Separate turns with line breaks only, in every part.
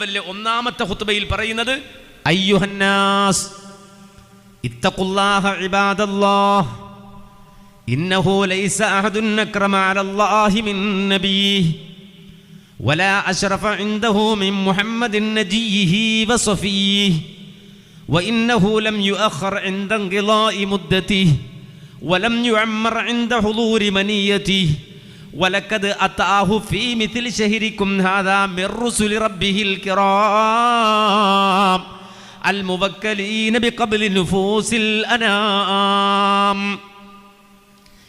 അവലിലെ ഒന്നാമത്തെ ഹുത്തുബയിൽ പറയുന്നത് അയ്യുഹന്നാസ് ഇത്തഖുല്ലാഹ ഇബാദല്ലാഹ് ഇന്നഹു ലൈസ അഹദുൻ അക്രമ അലല്ലാഹി മിൻ നബിയ്യിഹി ولا أشرف عنده من محمد نجيه وصفيه وإنه لم يؤخر عند انقضاء مدته ولم يعمر عند حضور منيته വലക്കത് അത്താഹു ഫീ മിഥിൽ ഷഹിരിക്കും ഹാദാ മിർറുസുലി റബ്ബിഹിൽ കിറാം. അൽ മുവക്കലീന ബിഖബ്ലി നുഫൂസിൽ അനാം.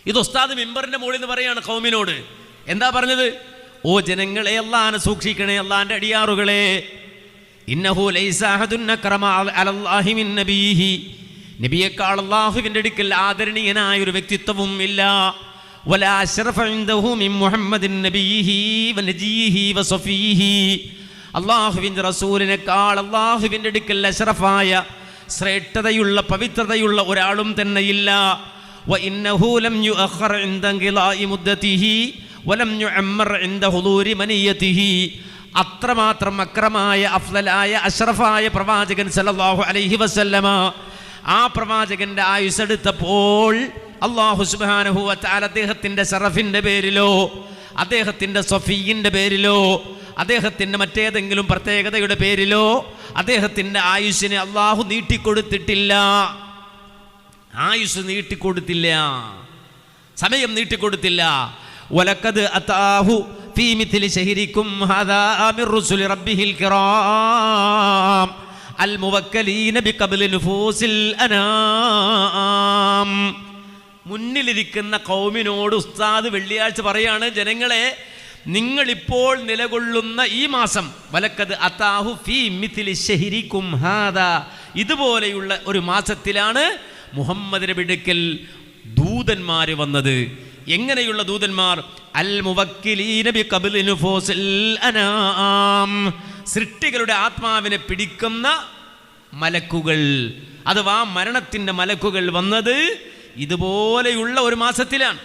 ഇത് ഉസ്താദ് മിമ്പറിന്റെ മുകളിൽ നിന്ന് പറയാണ് കൗമിനോട് എന്താ പറഞ്ഞത്? ഓ ജനങ്ങളെ അല്ലാനെ സൂക്ഷിക്കണേ അല്ലാന്റെ അടിയാറുകളെ. ഇന്നഹു നബിയേക്കാൾ അള്ളാഹുവിന്റെ അടുക്കൽ ആദരണീയനായ ഒരു വ്യക്തിത്വവും ഇല്ല. അള്ളാഹുവിന്റെ റസൂലിനേക്കാൾ അള്ളാഹുവിന്റെ അടുക്കൽ അഷറഫായ ശ്രേഷ്ഠതയുള്ള പവിത്രതയുള്ള ഒരാളും തന്നെ ഇല്ല അത്രമാത്രം അക്രമായ അഫ്ലലായ അഷ്റഫായ പ്രവാചകൻ സല്ലാഹു അലൈഹി വസല്ലമ ആ പ്രവാചകന്റെ ആയുസ് എടുത്തപ്പോൾ അള്ളാഹു സുബാനുഹുവത്താൽ അദ്ദേഹത്തിന്റെ ഷറഫിന്റെ പേരിലോ അദ്ദേഹത്തിന്റെ സൊഫീന്റെ പേരിലോ അദ്ദേഹത്തിന്റെ മറ്റേതെങ്കിലും പ്രത്യേകതയുടെ പേരിലോ അദ്ദേഹത്തിന്റെ ആയുസ്സിനെ അള്ളാഹു നീട്ടിക്കൊടുത്തിട്ടില്ല. ആയുസ് നീട്ടിക്കൊടുത്തില്ല. സമയം നീട്ടിക്കൊടുത്തില്ല. ഒലക്കത് അത്താഹു ഫീമിത്തിൽ ശഹിരിക്കും അൽ ബി കബിൽ നുഫൂസിൽ അനാം. മുന്നിലിരിക്കുന്ന കൗമിനോട് ഉസ്താദ് വെള്ളിയാഴ്ച പറയാണ് ജനങ്ങളെ നിങ്ങളിപ്പോൾ നിലകൊള്ളുന്ന ഈ മാസം വലക്കത് അതാഹു ഫീ മിഥിലി ഷെഹിരി കുംഹാദ ഇതുപോലെയുള്ള ഒരു മാസത്തിലാണ് മുഹമ്മദ് നബിടുക്കൽ ദൂതന്മാർ വന്നത്. എങ്ങനെയുള്ള ദൂതന്മാർ? അൽ മുവക്കിലീന നബി ഖബ്ലി നുഫൂസിൽ അനാം. സൃഷ്ടികളുടെ ആത്മാവിനെ പിടിക്കുന്ന മലക്കുകൾ. അഥവാ മരണത്തിന്റെ മലക്കുകൾ വന്നത് ഇതുപോലെയുള്ള ഒരു മാസത്തിലാണ്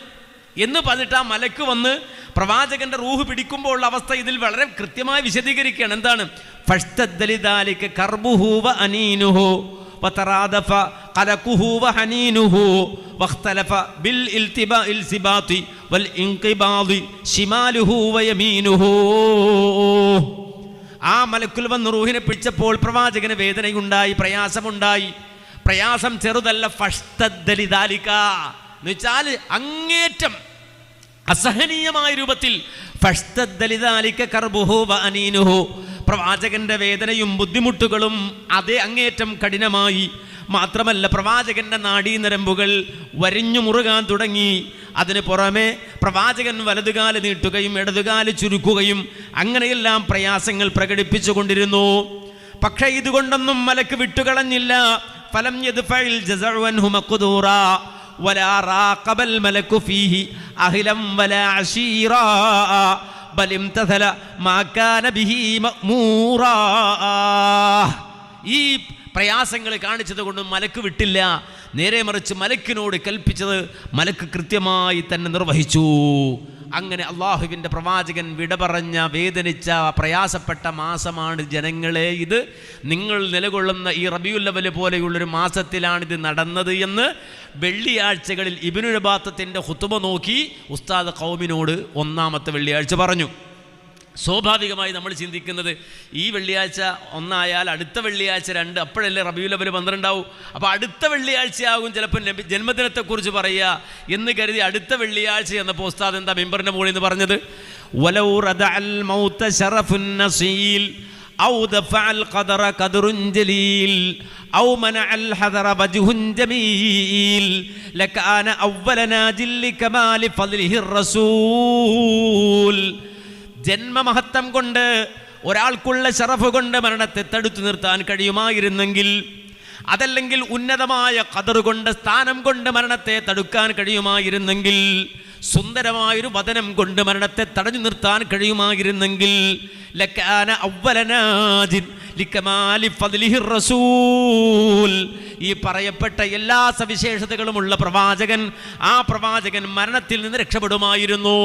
എന്ന് പറഞ്ഞിട്ട് ആ മലക്ക് വന്ന് പ്രവാചകന്റെ റൂഹ് പിടിക്കുമ്പോൾ ഉള്ള അവസ്ഥ ഇതിൽ വളരെ കൃത്യമായി വിശദീകരിക്കുകയാണ് എന്താണ് ഫഷ്തദ്ദലിദാലിക കർബുഹു വ അനീനുഹു وترادف قلقه وحنينه واختلف بالالتباء السباط والانقباض شماله ويمينه ആ മലക്കുൽ വന്ന് റൂഹിനെ പിടിച്ചപ്പോൾ പ്രവാചകന് വേദനയുണ്ടായി പ്രയാസമുണ്ടായി പ്രയാസം ചെറുതല്ല. ഫഷ്തദ്ദലിദാലിക. എന്ന് വെച്ചാൽ അങ്ങേറ്റം. അസഹനീയമായ രൂപത്തിൽ പ്രവാചകന്റെ വേദനയും ബുദ്ധിമുട്ടുകളും അതേ അങ്ങേറ്റം കഠിനമായി. മാത്രമല്ല പ്രവാചകന്റെ നാഡീനരമ്പുകൾ വരിഞ്ഞു മുറുകാൻ തുടങ്ങി. അതിന് പുറമെ പ്രവാചകൻ വലതുകാൽ നീട്ടുകയും ഇടതുകാൽ ചുരുക്കുകയും അങ്ങനെയെല്ലാം പ്രയാസങ്ങൾ പ്രകടിപ്പിച്ചു കൊണ്ടിരുന്നു പക്ഷേ ഇതുകൊണ്ടൊന്നും മലക്ക് വിട്ടുകളഞ്ഞില്ല. ഫലം യദ്ഫഇൽ ജസഅൻഹു മഖ്ദൂറ ولا راقب الملك فيه أهلا ولا عشيرا بل امتثل ما كان به مأمورا ഈ പ്രയാസങ്ങൾ കാണിച്ചത് കൊണ്ട് മലക്ക് വിട്ടില്ല നേരെ മറിച്ച് മലക്കിനോട് കൽപ്പിച്ചത് മലക്ക് കൃത്യമായി തന്നെ നിർവഹിച്ചു അങ്ങനെ അള്ളാഹുവിന്റെ പ്രവാചകൻ വിട പറഞ്ഞ വേദനിച്ച പ്രയാസപ്പെട്ട മാസമാണ് ജനങ്ങളെ ഇത്. നിങ്ങൾ നിലകൊള്ളുന്ന ഈ റബിയുല്ലവൽ പോലെയുള്ളൊരു മാസത്തിലാണിത് നടന്നത് എന്ന് വെള്ളിയാഴ്ചകളിൽ ഇബിനുരബാത്തത്തിന്റെ ഹുത്തുമ നോക്കി ഉസ്താദ് കൗമിനോട് ഒന്നാമത്തെ വെള്ളിയാഴ്ച പറഞ്ഞു. സ്വാഭാവികമായി നമ്മൾ ചിന്തിക്കുന്നത് ഈ വെള്ളിയാഴ്ച ഒന്നായാൽ അടുത്ത വെള്ളിയാഴ്ച രണ്ട് അപ്പോഴല്ലേ റബിയുൽ അവൽ പന്ത്രണ്ടാവും അപ്പോൾ അടുത്ത വെള്ളിയാഴ്ചയാകും ചിലപ്പോൾ നബി ജന്മദിനത്തെക്കുറിച്ച് പറയുക എന്ന് കരുതി അടുത്ത വെള്ളിയാഴ്ച എന്ന പോസ്താദ് എന്താ മെമ്പറിൻ്റെ മുകളിൽ നിന്ന് പറഞ്ഞത് വലൗ റദഅൽ മൗത ശറഫുൻ നസീൽ أو دفع القدر قدر جليل أو منع الحذر وجه جميل لكان أول ناجل لكمال فضله الرسول ജന്മമഹത്വം കൊണ്ട് ഒരാൾക്കുള്ള ഷറഫ് കൊണ്ട് മരണത്തെ തടുത്തു നിർത്താൻ കഴിയുമായിരുന്നെങ്കിൽ അതല്ലെങ്കിൽ ഉന്നതമായ കതറ് കൊണ്ട് സ്ഥാനം കൊണ്ട് മരണത്തെ തടുക്കാൻ കഴിയുമായിരുന്നെങ്കിൽ സുന്ദരമായൊരു വതനം കൊണ്ട് മരണത്തെ തടഞ്ഞു നിർത്താൻ കഴിയുമായിരുന്നെങ്കിൽ ലക്കാന ഈ പറയപ്പെട്ട എല്ലാ സവിശേഷതകളുമുള്ള പ്രവാചകൻ ആ പ്രവാചകൻ മരണത്തിൽ നിന്ന് രക്ഷപ്പെടുമായിരുന്നു.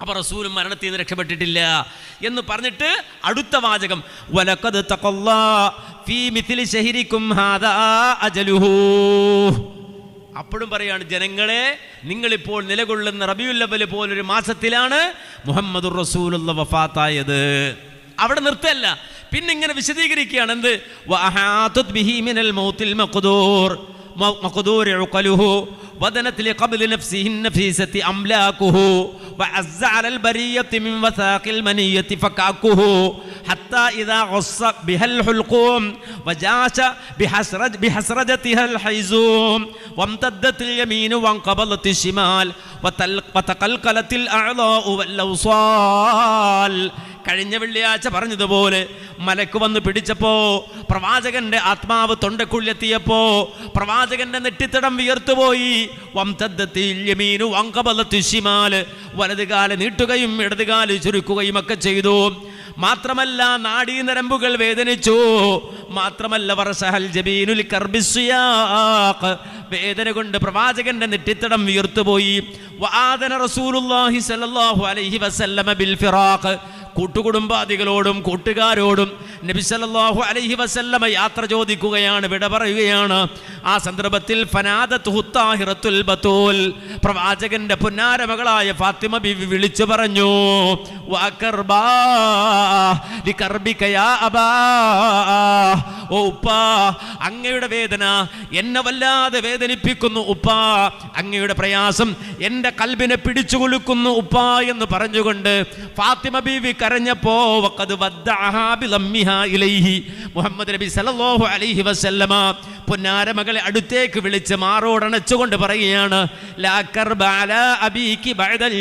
അപ്പൊ റസൂലും മരണത്തിൽ നിന്ന് രക്ഷപ്പെട്ടിട്ടില്ല എന്ന് പറഞ്ഞിട്ട് അടുത്ത വാചകം അപ്പോഴും പറയാണ് ജനങ്ങളെ നിങ്ങളിപ്പോൾ നിലകൊള്ളുന്ന റബിയുല്ലബൽ പോലൊരു മാസത്തിലാണ് മുഹമ്മദ് റസൂലുള്ള വഫാത്തായത്. അവിടെ നിർത്തല്ല. പിന്നെ ഇങ്ങനെ വിശദീകരിക്കുകയാണ് എന്ത്? بدنت لقبل نفسه النفيسة أملاكه وعز على البرية من وثاق المنية فكاكه حتى إذا غص بها الحلقوم وجاش بحسرج بحسرجتها الحيزوم وامتدت اليمين وانقبضت الشمال وتقلقلت الأعضاء والأوصال കഴിഞ്ഞ വെള്ളിയാഴ്ച പറഞ്ഞതുപോലെ മലക്ക് വന്ന് പിടിച്ചപ്പോ പ്രവാചകന്റെ ആത്മാവ് തൊണ്ടക്കുള്ളിലെത്തിയപ്പോ പ്രവാചകന്റെ നെറ്റിത്തടം വിയർത്തുപോയി. വംതദ്ദത്തിൽ വങ്കബലത്തിശിമാൽ വങ്കബലത്തു ശിമാൽ വലതുകാൽ നീട്ടുകയും ഇടതുകാൽ ചുരുക്കുകയും ഒക്കെ ചെയ്തു. മാത്രമല്ല നാഡീനരമ്പുകൾ വേദനിച്ചു. മാത്രമല്ല വർഷഹൽ ജബീനുൽ കർബിസുയാഖ് വേദന കൊണ്ട് പ്രവാചകന്റെ നെറ്റിത്തടം വിയർത്തുപോയി. വആദന റസൂലുള്ളാഹി സ്വല്ലല്ലാഹു അലൈഹി വസല്ലമ ബിൽ ഫിറാഖ് കൂട്ടുകുടുംബാദികളോടും കൂട്ടുകാരോടും നബി അലഹി വസല്ലമ യാത്ര ചോദിക്കുകയാണ് വിട പറയുകയാണ്. ആ സന്ദർഭത്തിൽ പ്രവാചകന്റെ പുന്നാരമകളായ ഫാത്തിമ ബിവി വിളിച്ചു പറഞ്ഞു ഓ ഉപ്പാ അങ്ങയുടെ വേദന എന്നെ വല്ലാതെ വേദനിപ്പിക്കുന്നു ഉപ്പാ അങ്ങയുടെ പ്രയാസം എന്റെ കൽബിനെ പിടിച്ചു കൊലുക്കുന്നു ഉപ്പാ എന്ന് പറഞ്ഞുകൊണ്ട് ഫാത്തിമ ബീവി കരഞ്ഞപ്പോ മുഹമ്മദ് നബി സല്ലല്ലാഹു അലൈഹി വസല്ലമ പൊന്നാരമകളെ അടുത്തേക്ക് വിളിച്ച് മാറോടണച്ചുകൊണ്ട് പറയുകയാണ് ലാ കർബ അലാ അബീകി ബഅദൽ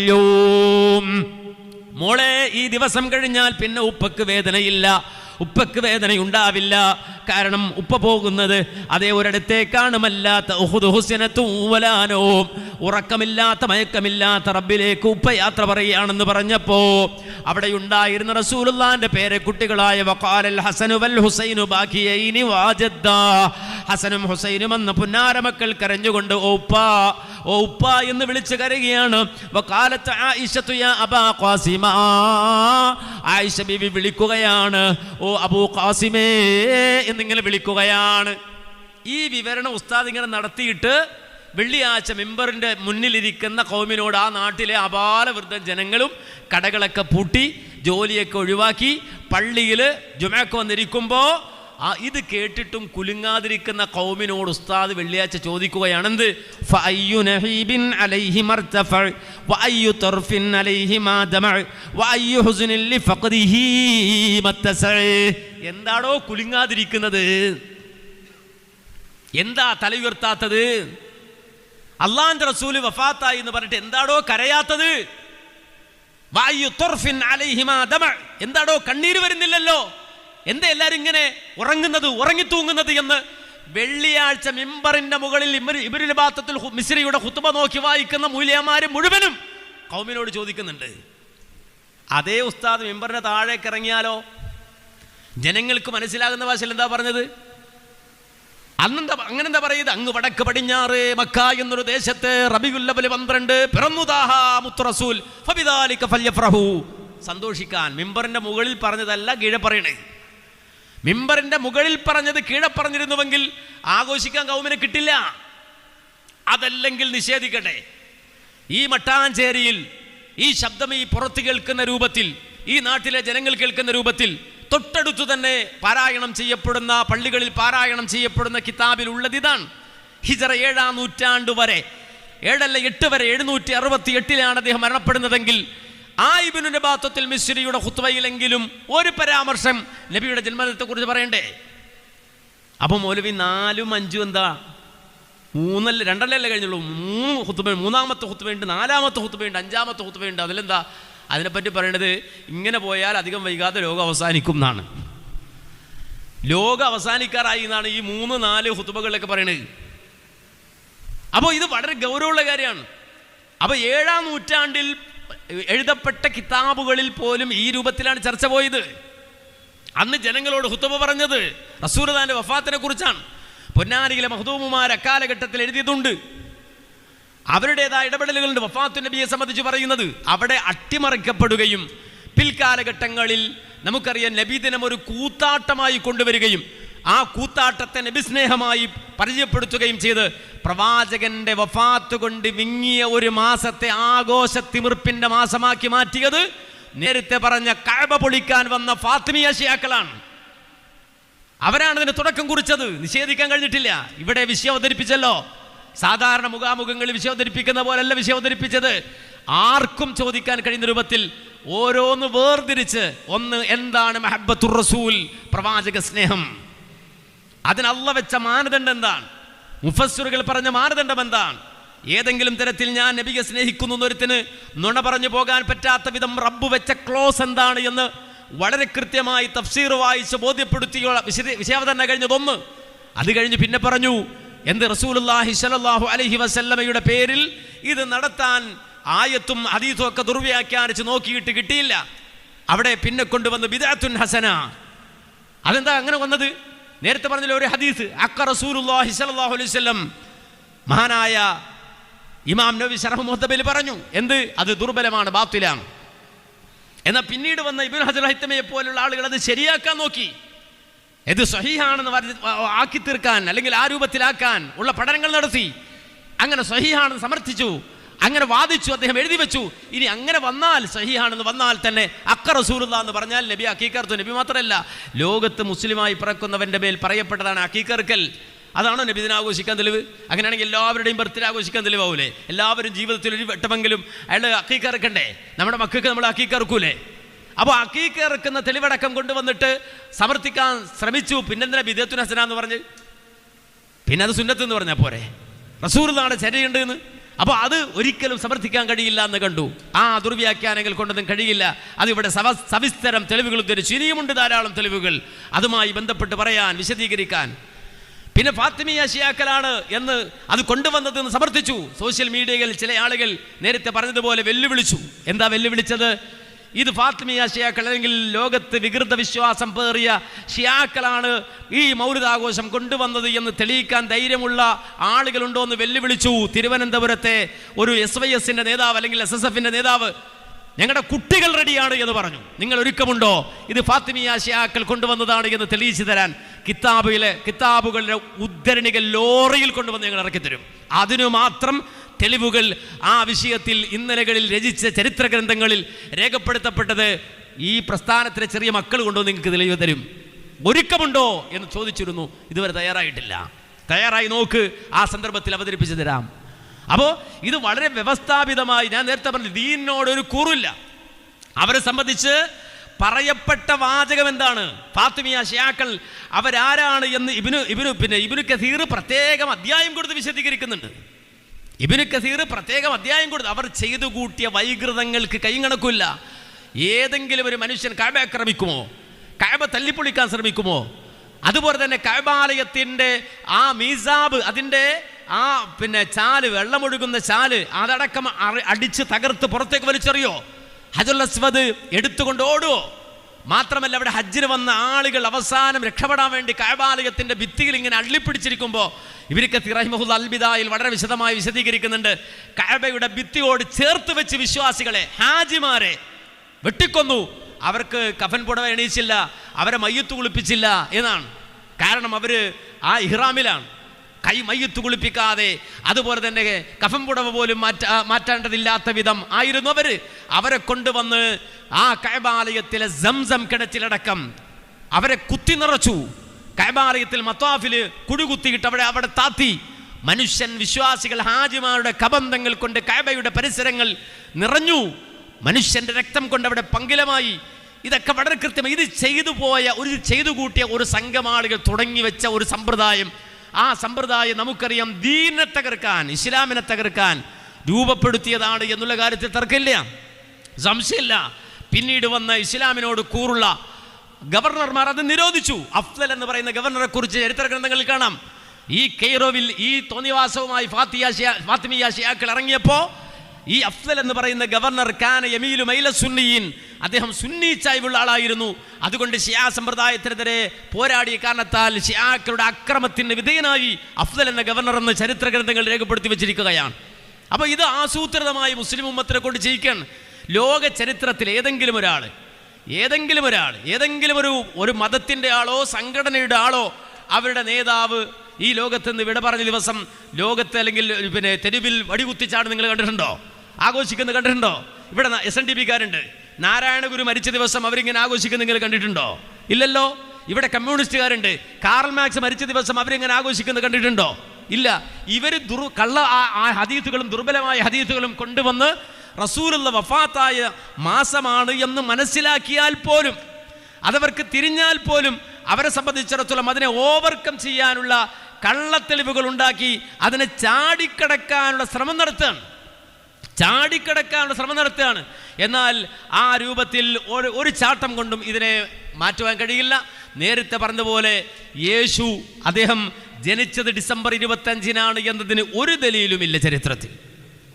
മോളെ ഈ ദിവസം കഴിഞ്ഞാൽ പിന്നെ ഉപ്പക്ക് വേദനയില്ല. ഉപ്പക്ക് വേദനയുണ്ടാവില്ല. കാരണം ഉപ്പ പോകുന്നത് അതേ ഒരിടത്തേക്കാണ്. ഉറക്കമില്ലാത്ത മയക്കമില്ലാത്ത റബ്ബിലേക്ക് ഉപ്പ യാത്ര പറയുകയാണെന്ന് പറഞ്ഞപ്പോ അവിടെ ഉണ്ടായിരുന്ന റസൂലുള്ളാന്റെ പേരെ കുട്ടികളായ വഖാലൽ ഹസനു വൽ ഹുസൈനു ബാക്കിയൈനി വാജദ്ദ. ഹസനും ഹുസൈനും എന്ന പുന്നാരമക്കൾ കരഞ്ഞുകൊണ്ട് ഓ ഉപ്പ ഓ ഉപ്പ എന്ന് വിളിച്ച് കരയുകയാണ്. ആയിഷ ബിബി വിളിക്കുകയാണ്. ഓ അബൂ ഖാസിമേ എന്നിങ്ങനെ വിളിക്കുകയാണ്. ഈ വിവരണം ഉസ്താദ് ഇങ്ങനെ നടത്തിയിട്ട് വെള്ളിയാഴ്ച മെമ്പറിന്റെ മുന്നിലിരിക്കുന്ന കൗമിനോട് ആ നാട്ടിലെ അപാലവൃദ്ധ ജനങ്ങളും കടകളൊക്കെ പൂട്ടി ജോലിയൊക്കെ ഒഴിവാക്കി പള്ളിയിൽ ജുമയൊക്കെ വന്നിരിക്കുമ്പോൾ ആ ഇത് കേട്ടിട്ടും കുലുങ്ങാതിരിക്കുന്ന കൗമിനോട് ഉസ്താദ് വെള്ളിയാഴ്ച ചോദിക്കുകയാണെന്ത്? എന്താണോ എന്താടോ കുലുങ്ങാതിരിക്കുന്നത്? എന്താ തല ഉയർത്താത്തത്? അള്ളാന്റെ റസൂൽ വഫാത്തായി എന്ന് പറഞ്ഞിട്ട് എന്താടോ കരയാത്തത്? വായു തുർഫിൻ അലൈഹിമാ ദമ എന്താടോ കണ്ണീര് വരുന്നില്ലല്ലോ? എന്താ എല്ലാവരും ഇങ്ങനെ ഉറങ്ങുന്നത് ഉറങ്ങിത്തൂങ്ങുന്നത് എന്ന് വെള്ളിയാഴ്ച മിമ്പറിന്റെ മുകളിൽ ഇബിരുൽ ബാത്തത്തിൽ മിശ്രിയുടെ ഹുത്തുബ നോക്കി വായിക്കുന്ന മൂല്യമാര് മുഴുവനും കൗമിനോട് ചോദിക്കുന്നുണ്ട്. അതേ ഉസ്താദ് മിമ്പറിന്റെ താഴേക്ക് ഇറങ്ങിയാലോ? ജനങ്ങൾക്ക് മനസ്സിലാകുന്ന ഭാഷയിൽ എന്താ പറഞ്ഞത്? അന്നെന്താ അങ്ങനെ എന്താ പറയുന്നത്? അങ്ങ് വടക്ക് പടിഞ്ഞാറ് മക്ക എന്നൊരു ദേശത്ത് റബിയുല്ലബൽ പന്ത്രണ്ട് പിറന്നുദാഹ സന്തോഷിക്കാൻ മിമ്പറിന്റെ മുകളിൽ പറഞ്ഞതല്ല കീഴെ പറയണേ. മിമ്പറിന്റെ മുകളിൽ പറഞ്ഞത് കീഴെ പറഞ്ഞിരുന്നുവെങ്കിൽ ആഘോഷിക്കാൻ കൗമിന് കിട്ടില്ല. അതല്ലെങ്കിൽ നിഷേധിക്കട്ടെ. ഈ മട്ടാഞ്ചേരിയിൽ ഈ ശബ്ദം ഈ പുറത്ത് കേൾക്കുന്ന രൂപത്തിൽ ഈ നാട്ടിലെ ജനങ്ങൾ കേൾക്കുന്ന രൂപത്തിൽ തൊട്ടടുത്തു തന്നെ പാരായണം ചെയ്യപ്പെടുന്ന പള്ളികളിൽ പാരായണം ചെയ്യപ്പെടുന്ന കിതാബിൽ ഉള്ളത് ഇതാണ്. ഹിജറ ഏഴാം നൂറ്റാണ്ട് വരെ ഏഴല്ല എട്ട് വരെ എഴുന്നൂറ്റി അറുപത്തി എട്ടിലാണ് അദ്ദേഹം മരണപ്പെടുന്നതെങ്കിൽ ആ ഇബിനുന്റെ ബാത്വത്തിൽ മിശ്രിയുടെ ഹുത്വയിലെങ്കിലും ഒരു പരാമർശം നബിയുടെ ജന്മദിനത്തെക്കുറിച്ച് പറയണ്ടേ? അപ്പം മൗലവി നാലും അഞ്ചും എന്താ? മൂന്നല്ല രണ്ടല്ലേ കഴിഞ്ഞുള്ളൂ. മൂന്ന് ഹുത്തുബ മൂന്നാമത്തെ ഹുത്തുബയുണ്ട് നാലാമത്തെ ഹുത്തുബയുണ്ട് അഞ്ചാമത്തെ ഹുത്തുബയുണ്ട് അതിലെന്താ? അതിനെപ്പറ്റി പറയണത് ഇങ്ങനെ പോയാൽ അധികം വൈകാതെ ലോകം അവസാനിക്കും എന്നാണ്. ലോകം അവസാനിക്കാറായി എന്നാണ് ഈ മൂന്ന് നാല് ഹുത്തുബകളിലൊക്കെ പറയണത്. അപ്പോൾ ഇത് വളരെ ഗൗരവമുള്ള കാര്യമാണ്. അപ്പോൾ ഏഴാം നൂറ്റാണ്ടിൽ എഴുതപ്പെട്ട കിതാബുകളിൽ പോലും ഈ രൂപത്തിലാണ് ചർച്ച പോയത്. അന്ന് ജനങ്ങളോട് ഹുത്തുബ പറഞ്ഞത് റസൂർദാന്റെ വഫാത്തിനെ കുറിച്ചാണ്. പൊന്നാനിയിലെ മഹദൂമുമാർ അക്കാലഘട്ടത്തിൽ എഴുതിയതുണ്ട്. അവരുടേതായ ഇടപെടലുകളുണ്ട്. വഫാത്തു നബിയെ സംബന്ധിച്ച് പറയുന്നത് അവിടെ അട്ടിമറിക്കപ്പെടുകയും പിൽക്കാലഘട്ടങ്ങളിൽ നമുക്കറിയാം നബിദിനം ഒരു കൂത്താട്ടമായി കൊണ്ടുവരികയും ആ കൂത്താട്ടത്തെ നബിസ്നേഹമായി പരിചയപ്പെടുത്തുകയും ചെയ്ത് പ്രവാചകന്റെ വഫാത്ത് കൊണ്ട് വിങ്ങിയ ഒരു മാസത്തെ ആഘോഷ തിമിർപ്പിന്റെ മാസമാക്കി മാറ്റിയത് നേരത്തെ പറഞ്ഞ കഴബ പൊളിക്കാൻ വന്ന ഫാത്തിമിയ ഷിയാക്കളാണ്. അവരാണ് ഇതിന് തുടക്കം കുറിച്ചത്. നിഷേധിക്കാൻ കഴിഞ്ഞിട്ടില്ല. ഇവിടെ വിഷയം അവതരിപ്പിച്ചല്ലോ. സാധാരണ മുഖാമുഖങ്ങളിൽ വിഷയം അവതരിപ്പിക്കുന്ന പോലല്ല വിഷയം അവതരിപ്പിച്ചത്. ആർക്കും ചോദിക്കാൻ കഴിയുന്ന രൂപത്തിൽ ഓരോന്ന് വേർതിരിച്ച് ഒന്ന് എന്താണ് മെഹബത്തുർ റസൂൽ പ്രവാചക സ്നേഹം. അതിന് അള്ള വെച്ച മാനദണ്ഡം എന്താണ്? മുഫസ്സുറുകൾ പറഞ്ഞ മാനദണ്ഡം എന്താണ്? ഏതെങ്കിലും തരത്തിൽ ഞാൻ നബിയെ സ്നേഹിക്കുന്നു എന്നൊരുത്തിന് നുണ പറഞ്ഞു പോകാൻ പറ്റാത്ത വിധം റബ്ബ് വെച്ച ക്ലോസ് എന്താണ് എന്ന് വളരെ കൃത്യമായി തഫ്സീർ വായിച്ച് ബോധ്യപ്പെടുത്തിയ വിശദ വിഷയാവതരണം കഴിഞ്ഞതൊന്ന്. അത് കഴിഞ്ഞ് പിന്നെ പറഞ്ഞു എന്ത് റസൂലുള്ളാഹി സ്വല്ലല്ലാഹു അലൈഹി വസല്ലമയുടെ പേരിൽ ഇത് നടത്താൻ ആയത്തും അതീതും ഒക്കെ ദുർവ്യാഖ്യാനിച്ച് നോക്കിയിട്ട് കിട്ടിയില്ല. അവിടെ പിന്നെ കൊണ്ടുവന്ന് ബിദാത്തുൻ ഹസന. അതെന്താ അങ്ങനെ വന്നത്? നേരത്തെ പറഞ്ഞ ഒരു ഹദീസ്? അക്ക റസൂലുള്ളാഹി സ്വല്ലല്ലാഹു അലൈഹി വസല്ലം മഹാനായ ഇമാം നബി ശറഹ് മുഹദ്ദബിൽ പറഞ്ഞു. എന്ത്? അത് ദുർബലമാണ് ബാത്തിലാണ്. എന്നാൽ പിന്നീട് വന്ന ഇബിൻ ഹജർ ഹൈത്തമയെ പോലുള്ള ആളുകൾ അത് ശരിയാക്കാൻ നോക്കി. ഇത് സഹീഹാണെന്ന് ആക്കി തീർക്കാൻ അല്ലെങ്കിൽ ആ രൂപത്തിലാക്കാൻ ഉള്ള പഠനങ്ങൾ നടത്തി. അങ്ങനെ സഹീഹാണെന്ന് സമർത്ഥിച്ചു. അങ്ങനെ വാദിച്ചു അദ്ദേഹം എഴുതി വെച്ചു. ഇനി അങ്ങനെ വന്നാൽ സഹിയാണെന്ന് വന്നാൽ തന്നെ അക്ക റസൂലുള്ള എന്ന് പറഞ്ഞാൽ നബി അക്കീക്കർത്തു നബി മാത്രമല്ല ലോകത്ത് മുസ്ലിമായി പിറക്കുന്നവന്റെ മേൽ പറയപ്പെട്ടതാണ് അക്കീക്കർക്കൽ. അതാണോ നബിദിന ആഘോഷിക്കാൻ തെളിവ്? അങ്ങനെയാണെങ്കിൽ എല്ലാവരുടെയും ബർത്ത്ഡേ ആഘോഷിക്കാൻ തെളിവാവൂലേ? എല്ലാവരും ജീവിതത്തിൽ ഒരു വട്ടമെങ്കിലും അയാൾ അക്കീക്കറക്കണ്ടേ നമ്മുടെ മക്കൾക്ക് നമ്മൾ അക്കീക്കറക്കൂലേ അപ്പോൾ അക്കീക്കറക്കുന്ന തെളിവടക്കം കൊണ്ടുവന്നിട്ട് സമർത്ഥിക്കാൻ ശ്രമിച്ചു. പിന്നെന്തിനാ ബിദത്തുനസന എന്ന് പറഞ്ഞ്? പിന്നെ അത് സുന്നത്ത് എന്ന് പറഞ്ഞാൽ പോരെ? റസൂറിലാണ് ശരിയുണ്ട് എന്ന്. അപ്പോൾ അത് ഒരിക്കലും സമർത്ഥിക്കാൻ കഴിയില്ല എന്ന് കണ്ടു. ആ ദുർവ്യാഖ്യാനങ്ങൾ കൊണ്ടൊന്നും കഴിയില്ല. അതിവിടെ സവ സവിസ്തരം തെളിവുകൾ ഉദ്ധരിച്ചു ഇനിയുമുണ്ട് ധാരാളം തെളിവുകൾ. അതുമായി ബന്ധപ്പെട്ട് പറയാൻ വിശദീകരിക്കാൻ. പിന്നെ ഫാത്തിമിയ ഷിയാക്കലാണ് എന്ന് അത് കൊണ്ടുവന്നതെന്ന് സമർത്ഥിച്ചു. സോഷ്യൽ മീഡിയയിൽ ചില ആളുകൾ നേരത്തെ പറഞ്ഞതുപോലെ വെല്ലുവിളിച്ചു. എന്താ വെല്ലുവിളിച്ചത്? ഇത് ഫാത്തിമിയ ഷിയാക്കൾ അല്ലെങ്കിൽ ലോകത്ത് വികൃത വിശ്വാസം പേറിയ ഷിയാക്കളാണ് ഈ മൗലിതാഘോഷം കൊണ്ടുവന്നത് എന്ന് തെളിയിക്കാൻ ധൈര്യമുള്ള ആളുകളുണ്ടോ എന്ന് വെല്ലുവിളിച്ചു തിരുവനന്തപുരത്തെ ഒരു എസ് വൈ എസിന്റെ നേതാവ് അല്ലെങ്കിൽ എസ് എസ് എഫിന്റെ നേതാവ്. ഞങ്ങളുടെ കുട്ടികൾ റെഡിയാണ് എന്ന് പറഞ്ഞു. നിങ്ങൾ ഒരുക്കമുണ്ടോ? ഇത് ഫാത്തിമിയ ഷിയാക്കൾ കൊണ്ടുവന്നതാണ് എന്ന് തെളിയിച്ചു തരാൻ കിതാബിലെ കിതാബുകളുടെ ഉദ്ധരണികൾ ലോറിയിൽ കൊണ്ടുവന്ന് ഞങ്ങൾ ഇറക്കി തരും അതിനു മാത്രം തെളിവുകൾ ആ വിഷയത്തിൽ ഇന്നലകളിൽ രചിച്ച ചരിത്ര ഗ്രന്ഥങ്ങളിൽ രേഖപ്പെടുത്തപ്പെട്ടത് ഈ പ്രസ്ഥാനത്തിലെ ചെറിയ മക്കൾ കൊണ്ടോ നിങ്ങൾക്ക് തെളിവ് തരും. ഒരുക്കമുണ്ടോ എന്ന് ചോദിച്ചിരുന്നു. ഇതുവരെ തയ്യാറായിട്ടില്ല. തയ്യാറായി നോക്ക്. ആ സന്ദർഭത്തിൽ അവതരിപ്പിച്ചു തരാം. അപ്പോൾ ഇത് വളരെ വ്യവസ്ഥാപിതമായി ഞാൻ നേരത്തെ പറഞ്ഞു ദീനിനോട് ഒരു കൂറില്ല. അവരെ സംബന്ധിച്ച് പറയപ്പെട്ട വാചകം എന്താണ്? ഫാത്തിമിയ ഷിയാക്കൾ അവരാരാണ് എന്ന് ഇബിനു ഇബിനു പിന്നെ ഇബിനു കസീർ പ്രത്യേകം അധ്യായം കൊടുത്ത് വിശദീകരിക്കുന്നുണ്ട്. ഇബിനു കസീർ പ്രത്യേകം അധ്യായം കൊടുത്തു. അവർ ചെയ്തു കൂട്ടിയ വൈകൃതങ്ങൾക്ക് കൈകണക്കില്ല ഏതെങ്കിലും ഒരു മനുഷ്യൻ കാബ ആക്രമിക്കുമോ? കാബ തല്ലിപ്പൊളിക്കാൻ ശ്രമിക്കുമോ? അതുപോലെ തന്നെ കായബാലയത്തിന്റെ ആ മീസാബ് അതിന്റെ ആ പിന്നെ ചാൽ വെള്ളമൊഴുകുന്ന ചാൽ അതടക്കം അടിച്ച് തകർത്ത് പുറത്തേക്ക് വലിച്ചെറിയോ? ഹജുൽ അസ്വദ് എടുത്തുകൊണ്ട് ഓടുവോ? മാത്രമല്ല അവിടെ ഹജ്ജിന് വന്ന ആളുകൾ അവസാനം രക്ഷപ്പെടാൻ വേണ്ടി കൈബാലയത്തിന്റെ ഭിത്തിയിൽ ഇങ്ങനെ അള്ളിപ്പിടിച്ചിരിക്കുമ്പോൾ ഇവർക്ക് തിറഹിമഹുൽ അൽബിദായിൽ വളരെ വിശദമായി വിശദീകരിക്കുന്നുണ്ട്. കഅബയുടെ ഭിത്തിയോട് ചേർത്ത് വെച്ച് വിശ്വാസികളെ ഹാജിമാരെ വെട്ടിക്കൊന്നു. അവർക്ക് കഫൻ പുടവ എണീച്ചില്ല അവരെ മയ്യത്ത് കുളിപ്പിച്ചില്ല എന്നാണ്. കാരണം അവർ ആ ഇഹ്റാമിലാണ്. കൈ മയ്യത്ത് കുളിപ്പിക്കാതെ അതുപോലെ തന്നെ കഫം പുടവ പോലും മാറ്റാ മാറ്റേണ്ടതില്ലാത്ത വിധം ആയിരുന്നു അവർ. അവരെ കൊണ്ടുവന്ന് ആ കൈബാലയത്തിലെ സംസം കിണറ്റിലടക്കം അവരെ കുത്തി നിറച്ചു. കൈബാലയത്തിൽ മത്താഫിൽ കുടികുത്തിയിട്ട് അവിടെ അവിടെ താത്തി. മനുഷ്യൻ വിശ്വാസികൾ ഹാജിമാരുടെ കബന്ധങ്ങൾ കൊണ്ട് കൈബയുടെ പരിസരങ്ങൾ നിറഞ്ഞു. മനുഷ്യന്റെ രക്തം കൊണ്ട് അവിടെ പങ്കിലമായി. ഇതൊക്കെ വളരെ കൃത്യമായി ഇത് ചെയ്തു പോയ ഒരു ചെയ്തു കൂട്ടിയ ഒരു സംഘമാളുകൾ തുടങ്ങി വെച്ച ഒരു സമ്പ്രദായം ആ സമ്പ്രദായം നമുക്കറിയാം. ദീനെ തകർക്കാൻ ഇസ്ലാമിനെ തകർക്കാൻ രൂപപ്പെടുത്തിയതാണ് എന്നുള്ള കാര്യത്തിൽ തർക്കമില്ല. സംശയമില്ല. പിന്നീട് വന്ന ഇസ്ലാമിനോട് കൂറുള്ള ഗവർണർമാർ അത് നിരോധിച്ചു. അഫ്സൽ എന്ന് പറയുന്ന ഗവർണറെ കുറിച്ച് ചരിത്ര ഗ്രന്ഥങ്ങളിൽ കാണാം. ഈ കെയ്റോവിൽ ഈ തോന്നിവാസവുമായി ഫാത്തിയ ഫാത്തിമിയ ഷിയാക്കൾ ഇറങ്ങിയപ്പോൾ ഈ അഫ്സൽ എന്ന് പറയുന്ന ഗവർണർ കാന യമീലു മൈല സുന്നിയീൻ അദ്ദേഹം സുന്നി ചായ്വുള്ള ആളായിരുന്നു. അതുകൊണ്ട് ഷിയാ സമ്പ്രദായത്തിനെതിരെ പോരാടിയ കാരണത്താൽ ഷിയാക്കളുടെ അക്രമത്തിന് വിധേയനായി അഫ്സൽ എന്ന ഗവർണർ എന്ന ചരിത്ര ഗ്രന്ഥങ്ങൾ രേഖപ്പെടുത്തി വെച്ചിരിക്കുകയാണ്. അപ്പോൾ ഇത് ആസൂത്രിതമായി മുസ്ലിം ഉമ്മത്തിനെ കൊണ്ട് ചെയ്യിക്കാൻ ലോക ചരിത്രത്തിൽ ഏതെങ്കിലും ഒരാൾ ഏതെങ്കിലും ഒരാൾ ഏതെങ്കിലും ഒരു ഒരു മതത്തിന്റെ ആളോ സംഘടനയുടെ ആളോ അവരുടെ നേതാവ് ഈ ലോകത്ത് നിന്ന് വിട പറഞ്ഞ ദിവസം ലോകത്ത് അല്ലെങ്കിൽ പിന്നെ തെരുവിൽ വടികുത്തിച്ചാട് നിങ്ങൾ കണ്ടിട്ടുണ്ടോ? ആഘോഷിക്കുന്നത് കണ്ടിട്ടുണ്ടോ? ഇവിടെ എസ് എൻ ഡി പിക്കാരുണ്ട് നാരായണ ഗുരു മരിച്ച ദിവസം അവരിങ്ങനെ ആഘോഷിക്കുന്ന നിങ്ങൾ കണ്ടിട്ടുണ്ടോ? ഇല്ലല്ലോ. ഇവിടെ കമ്മ്യൂണിസ്റ്റുകാരുണ്ട്. കാറൽ മാക്സ് മരിച്ച ദിവസം അവരിങ്ങനെ ആഘോഷിക്കുന്നത് കണ്ടിട്ടുണ്ടോ? ഇല്ല. ഇവർ ദുർ കള്ള ഹദീത്തുകളും ദുർബലമായ ഹദീത്തുകളും കൊണ്ടുവന്ന് റസൂലുള്ള വഫാത്തായ മാസമാണ് എന്ന് മനസ്സിലാക്കിയാൽ പോലും അതവർക്ക് തിരിഞ്ഞാൽ പോലും അവരെ സംബന്ധിച്ചിടത്തോളം അതിനെ ഓവർകം ചെയ്യാനുള്ള കള്ളത്തെളിവുകൾ ഉണ്ടാക്കി അതിനെ ചാടിക്കടക്കാനുള്ള ശ്രമം നടത്തുകയാണ്. ചാടിക്കടക്കാനുള്ള ശ്രമം നടത്തുകയാണ്. എന്നാൽ ആ രൂപത്തിൽ ഒരു ഒരു ചാട്ടം കൊണ്ടും ഇതിനെ മാറ്റുവാൻ കഴിയില്ല. നേരത്തെ പറഞ്ഞതുപോലെ യേശു അദ്ദേഹം ജനിച്ചത് ഡിസംബർ ഇരുപത്തഞ്ചിനാണ് എന്നതിന് ഒരു ദലീലുമില്ല ചരിത്രത്തിൽ.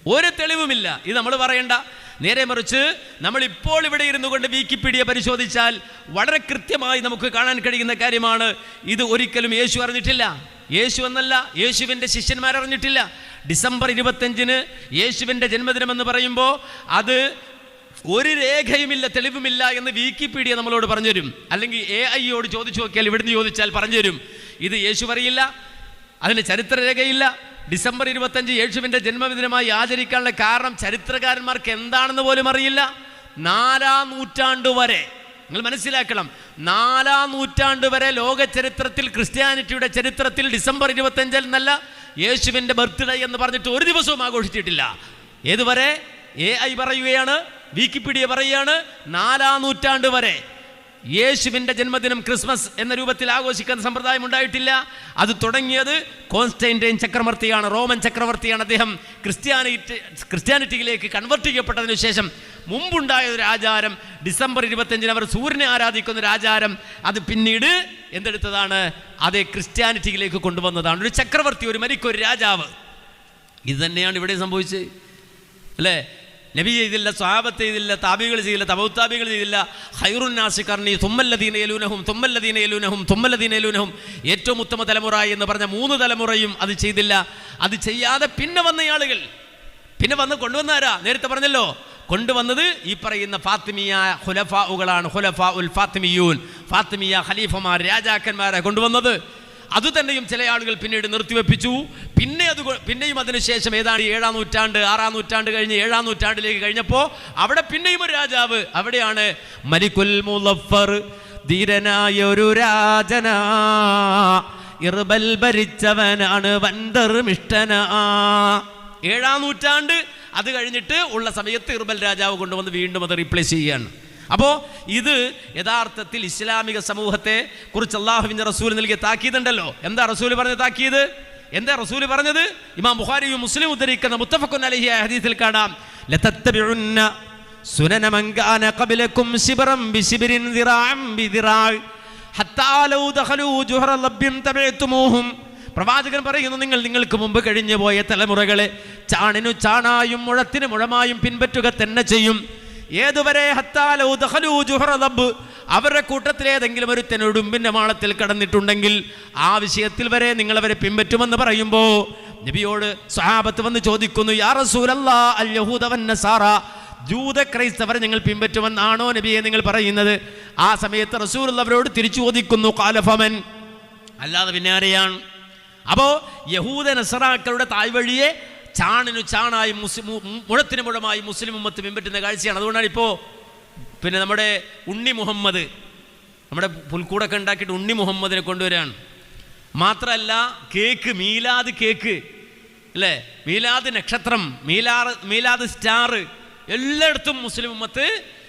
ഒരു തെളിവുമില്ല. ഇത് നമ്മൾ പറയണ്ട. നേരെ മറിച്ച് നമ്മളിപ്പോൾ ഇവിടെ ഇരുന്നു കൊണ്ട് വിക്കിപീഡിയ പരിശോധിച്ചാൽ വളരെ കൃത്യമായി നമുക്ക് കാണാൻ കഴിയുന്ന കാര്യമാണ്. ഇത് ഒരിക്കലും യേശു അറിഞ്ഞിട്ടില്ല. യേശു എന്നല്ല യേശുവിന്റെ ശിഷ്യന്മാരറിഞ്ഞിട്ടില്ല. ഡിസംബർ ഇരുപത്തഞ്ചിന് യേശുവിന്റെ ജന്മദിനമെന്ന് പറയുമ്പോൾ അത് ഒരു രേഖയുമില്ല തെളിവുമില്ല എന്ന് വിക്കിപീഡിയ നമ്മളോട് പറഞ്ഞുതരും. അല്ലെങ്കിൽ എ ഐയോട് ചോദിച്ചു നോക്കിയാൽ ഇവിടുന്ന് ചോദിച്ചാൽ പറഞ്ഞുതരും. ഇത് യേശു പറയില്ല അതിന് ചരിത്രരേഖയില്ല. ഡിസംബർ ഇരുപത്തഞ്ച് യേശുവിന്റെ ജന്മദിനമായി ആചരിക്കാനുള്ള കാരണം ചരിത്രകാരന്മാർക്ക് എന്താണെന്ന് പോലും അറിയില്ല. നാലാം നൂറ്റാണ്ട് വരെ നിങ്ങൾ മനസ്സിലാക്കണം നാലാം നൂറ്റാണ്ട് വരെ ലോക ചരിത്രത്തിൽ ക്രിസ്ത്യാനിറ്റിയുടെ ചരിത്രത്തിൽ ഡിസംബർ ഇരുപത്തഞ്ചിൽ എന്നല്ല യേശുവിന്റെ ബർത്ത്ഡേ എന്ന് പറഞ്ഞിട്ട് ഒരു ദിവസവും ആഘോഷിച്ചിട്ടില്ല. ഏതുവരെ? എ ഐ പറയുകയാണ് വിക്കിപീഡിയ പറയുകയാണ് നാലാം നൂറ്റാണ്ട് വരെ യേശുവിന്റെ ജന്മദിനം ക്രിസ്മസ് എന്ന രൂപത്തിൽ ആഘോഷിക്കുന്ന സമ്പ്രദായം ഉണ്ടായിട്ടില്ല. അത് തുടങ്ങിയത് കോൺസ്റ്റൈന്റൈൻ ചക്രവർത്തിയാണ് റോമൻ ചക്രവർത്തിയാണ് അദ്ദേഹം ക്രിസ്ത്യാനിറ്റി ക്രിസ്ത്യാനിറ്റിയിലേക്ക് കൺവെർട്ട് ചെയ്യപ്പെട്ടതിനു ശേഷം മുമ്പുണ്ടായ ഒരു ആചാരം ഡിസംബർ ഇരുപത്തഞ്ചിന് അവർ സൂര്യനെ ആരാധിക്കുന്ന ഒരു ആചാരം. അത് പിന്നീട് എന്തെടുത്തതാണ്? അതേ ക്രിസ്ത്യാനിറ്റിയിലേക്ക് കൊണ്ടുവന്നതാണ്. ഒരു ചക്രവർത്തി ഒരു മരിക്കൊരു രാജാവ്. ഇത് തന്നെയാണ് ഇവിടെ സംഭവിച്ചത്. അല്ലേ? നബി ചെയ്തില്ല സ്വാബത്ത് ചെയ്തില്ല താബികൾ ചെയ്തില്ല തബൗത്താബികൾ ചെയ്തില്ല. ഹൈറുൻ നാസിക്കർണി തുമ്മല്ലദീന യലൂനഹും തുമ്മല്ലദീന യലൂനഹും തുമ്മല്ലദീന യലൂനഹും. ഏറ്റവും ഉത്തമ തലമുറ എന്ന് പറഞ്ഞ മൂന്ന് തലമുറയും അത് ചെയ്തില്ല. അത് ചെയ്യാതെ പിന്നെ വന്ന ആളുകൾ. പിന്നെ വന്ന് കൊണ്ടുവന്നാരാ നേരത്തെ പറഞ്ഞല്ലോ. കൊണ്ടുവന്നത് ഈ പറയുന്ന ഫാത്തിമിയ ഹുലഫാ ഉകളാണ് ഹുലഫാ ഉൽ ഫാത്തിമിയൂൻ. ഫാത്തിമിയ ഖലീഫമാർ രാജാക്കന്മാരെ കൊണ്ടുവന്നത്. അതുതന്നെയും ചില ആളുകൾ പിന്നീട് നിർത്തിവെപ്പിച്ചു. പിന്നെ അത് പിന്നെയും അതിനുശേഷം ഏതാണ് ഏഴാം നൂറ്റാണ്ട് ആറാം നൂറ്റാണ്ട് കഴിഞ്ഞ് ഏഴാം നൂറ്റാണ്ടിലേക്ക് കഴിഞ്ഞപ്പോൾ അവിടെ പിന്നെയും ഒരു രാജാവ്. അവിടെയാണ് മലിക്കുൽ മുലഫർ ധീരനായ ഒരു രാജനാ. ഇർബൽ ഭരിച്ചവനാണ് വൻധർമിഷ്ടനാ ഏഴാം നൂറ്റാണ്ട് അത് കഴിഞ്ഞിട്ട് ഉള്ള സമയത്ത് ഇർബൽ രാജാവ് കൊണ്ടുവന്ന് വീണ്ടും അത് റീപ്ലേസ് ചെയ്യുകയാണ് അപ്പോൾ ഇത് യഥാർത്ഥത്തിൽ ഇസ്ലാമിക സമൂഹത്തെ കുറിച്ച് അള്ളാഹുവിന്റെ റസൂൽ നൽകിയ താക്കീതുണ്ടല്ലോ. എന്താ റസൂൽ പറഞ്ഞ താക്കീത്? എന്താ റസൂൽ പറഞ്ഞത്? ഇമാം ബുഖാരിയും മുസ്ലിം ഉദ്ധരിക്കുന്ന മുത്തഫക്കുൻ അലഹി ഹദീസിൽ കാണാം. പ്രവാചകൻ പറയുന്നു നിങ്ങൾ നിങ്ങൾക്ക് മുമ്പ് കഴിഞ്ഞു പോയ തലമുറകളെ ചാണിനു ചാണായും മുഴത്തിന് മുഴമായും പിൻപറ്റുക തന്നെ ചെയ്യും. ഏതുവരെ അവരുടെ കൂട്ടത്തിൽ ഏതെങ്കിലും ഒരു തെനുടുമ്പിന്റെ മാളത്തിൽ കടന്നിട്ടുണ്ടെങ്കിൽ ആ വിഷയത്തിൽ വരെ നിങ്ങൾ അവരെ പിൻപറ്റുമെന്ന് പറയുമ്പോൾ നബിയോട് സ്വഹാബത്ത് വന്ന് ചോദിക്കുന്നു യാ റസൂലല്ലാ അൽ യഹൂദ വൻ നസാറ ജൂത ക്രൈസ്തവരെ നിങ്ങൾ പിൻപറ്റുമെന്നാണോ നബിയെ നിങ്ങൾ പറയുന്നത്? ആ സമയത്ത് റസൂൽ അവരോട് തിരിച്ചു ചോദിക്കുന്നു കാലഫമൻ അല്ലാതെ പിന്നെ ആരെയാണ്? അപ്പോൾ യഹൂദ നസറാക്കളുടെ തായ്വഴിയെ ചാണിനു ചാണായി മുസ്ലിം മുഴത്തിന് മുഴമായി മുസ്ലിം ഉമ്മത്ത് പിൻപറ്റുന്ന കാഴ്ചയാണ്. അതുകൊണ്ടാണ് ഇപ്പോൾ പിന്നെ നമ്മുടെ ഉണ്ണി മുഹമ്മദ് നമ്മുടെ പുൽക്കൂടൊക്കെ ഉണ്ടാക്കിയിട്ട് ഉണ്ണി മുഹമ്മദിനെ കൊണ്ടുവരികയാണ് മാത്രമല്ല കേക്ക് മീലാദ് കേക്ക് അല്ലേ? മീലാദ് നക്ഷത്രം മീലാറ് മീലാദ് സ്റ്റാർ എല്ലായിടത്തും മുസ്ലിം ഉമ്മത്ത്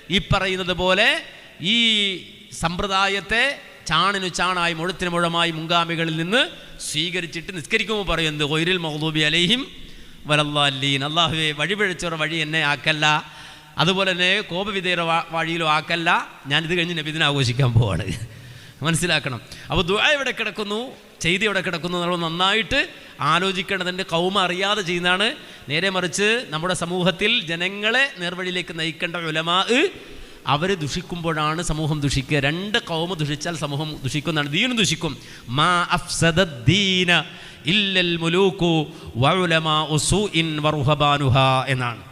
ഈ പറയുന്നത് പോലെ ഈ സമ്പ്രദായത്തെ ചാണിനു ചാണായി മുഴത്തിന് മുഴമായി മുങ്കാമികളിൽ നിന്ന് സ്വീകരിച്ചിട്ട് നിസ്കരിക്കുമ്പോൾ പറയുന്നത് ഒയിരിൽ മഹദൂബി അലൈഹിം വലല്ലാലീൻ. അള്ളാഹുവെ വഴിപിഴച്ചവർ വഴി എന്നെ ആക്കല്ല. അതുപോലെ തന്നെ കോപവിധേയർ വഴിയിലും ആക്കല്ല. ഞാനിത് കഴിഞ്ഞ് നബിദിനെ ആഘോഷിക്കാൻ പോവാണ്. മനസ്സിലാക്കണം. അപ്പോൾ ദുആ ഇവിടെ കിടക്കുന്നു? ചെയ്തി ഇവിടെ കിടക്കുന്നു? നമ്മൾ നന്നായിട്ട് ആലോചിക്കേണ്ടതിന്റെ കൗമ അറിയാതെ ചെയ്യുന്നതാണ്. നേരെ മറിച്ച് നമ്മുടെ സമൂഹത്തിൽ ജനങ്ങളെ നേർവഴിയിലേക്ക് നയിക്കേണ്ട ഉലമാ അവർ ദുഷിക്കുമ്പോഴാണ് സമൂഹം ദുഷിക്കുക. രണ്ട് കൗമ ദുഷിച്ചാൽ സമൂഹം ദുഷിക്കുന്നതാണ് ദീനും ദുഷിക്കും. മാ അഫ്സദ ദീന. ഇല്ലൽ എന്നാണ്.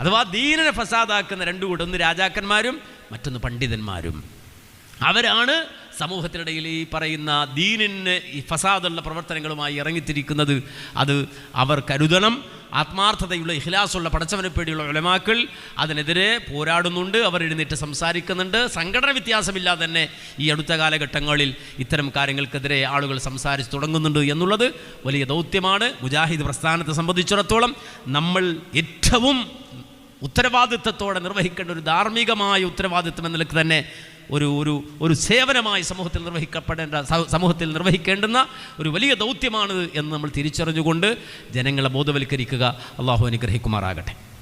അഥവാ ദീനനെ ഫസാദാക്കുന്ന രണ്ടു കൂട്ടം ഒന്ന് രാജാക്കന്മാരും മറ്റൊന്ന് പണ്ഡിതന്മാരും. അവരാണ് സമൂഹത്തിനിടയിൽ ഈ പറയുന്ന ദീനിന് ഈ ഫസാദുള്ള പ്രവർത്തനങ്ങളുമായി ഇറങ്ങിത്തിരിക്കുന്നത് അത് അവർ കരുതണം. ആത്മാർത്ഥതയുള്ള ഇഖ്ലാസുള്ള പടച്ചവനെ പേടിയുള്ള ഉലമാക്കൾ അതിനെതിരെ പോരാടുന്നുണ്ട് അവർ എഴുന്നേറ്റ് സംസാരിക്കുന്നുണ്ട്. സംഘടന വ്യത്യാസമില്ലാതെ തന്നെ ഈ അടുത്ത കാലഘട്ടങ്ങളിൽ ഇത്തരം കാര്യങ്ങൾക്കെതിരെ ആളുകൾ സംസാരിച്ച് തുടങ്ങുന്നുണ്ട് എന്നുള്ളത് വലിയ ദൗത്യമാണ്. മുജാഹിദ് പ്രസ്ഥാനത്തെ സംബന്ധിച്ചിടത്തോളം നമ്മൾ ഏറ്റവും ഉത്തരവാദിത്വത്തോടെ നിർവഹിക്കേണ്ട ഒരു ധാർമ്മികമായ ഉത്തരവാദിത്വം എന്ന നിലയ്ക്ക് തന്നെ ഒരു ഒരു ഒരു സേവനമായി സമൂഹത്തിൽ നിർവഹിക്കപ്പെടേണ്ട സമൂഹത്തിൽ നിർവഹിക്കേണ്ടുന്ന ഒരു വലിയ ദൗത്യമാണ് എന്ന് നമ്മൾ തിരിച്ചറിഞ്ഞുകൊണ്ട് ജനങ്ങളെ ബോധവൽക്കരിക്കുക. അള്ളാഹു അനുഗ്രഹിക്കുമാറാകട്ടെ.